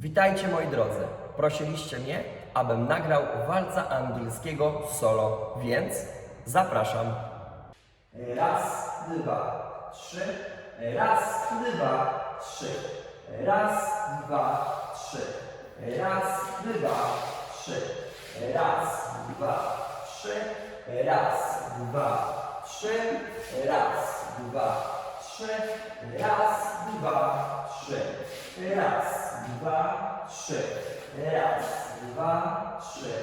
Witajcie moi drodzy. Prosiliście mnie, abym nagrał walca angielskiego solo, więc zapraszam. Raz, dwa, trzy. Raz, dwa, trzy. Raz, dwa, trzy. Raz, dwa, trzy. Raz, dwa, trzy. Raz, dwa, trzy. Raz, dwa, trzy. Raz, dwa, trzy. Raz, dwa, trzy. Raz, dwa, trzy.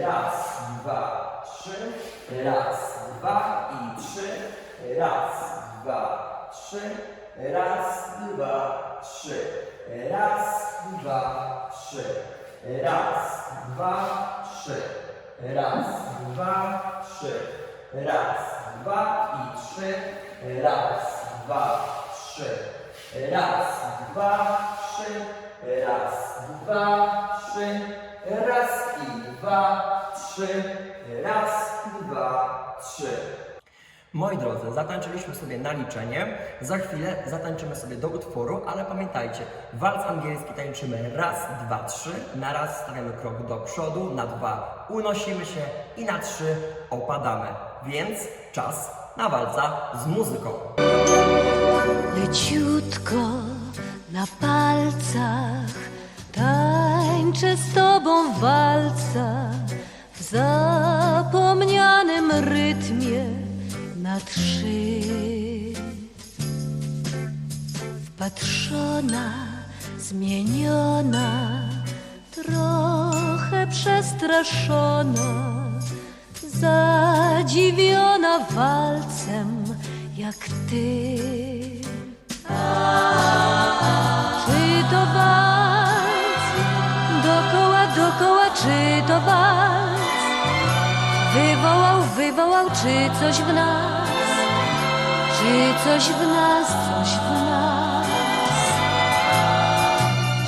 Raz, dwa, trzy. Raz, dwa i trzy. Raz, dwa, trzy. Raz, dwa, trzy. Raz, dwa, trzy. Raz, dwa, trzy. Raz, dwa, trzy. Raz, dwa i trzy. Raz, dwa, trzy. Raz, dwa, trzy. Raz, dwa, trzy. Raz i dwa, trzy. Raz, dwa, trzy. Moi drodzy, zatańczyliśmy sobie na liczenie. Za chwilę zatańczymy sobie do utworu, ale pamiętajcie, walc angielski tańczymy raz, dwa, trzy. Na raz stawiamy krok do przodu, na dwa unosimy się i na trzy opadamy. Więc czas na walca z muzyką. Leciutko na palcach tańczę z tobą walca w zapomnianym rytmie na trzy. Wpatrzona, zmieniona, trochę przestraszona, zadziwiona walcem jak ty. Czy to walc? Dokoła, dokoła, czy to walc? Wywołał, wywołał, czy coś w nas? Czy coś w nas, coś w nas?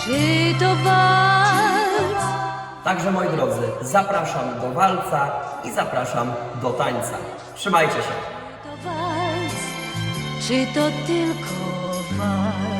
Czy to walc? Także moi drodzy, zapraszam do walca i zapraszam do tańca. Trzymajcie się. Czy to tylko?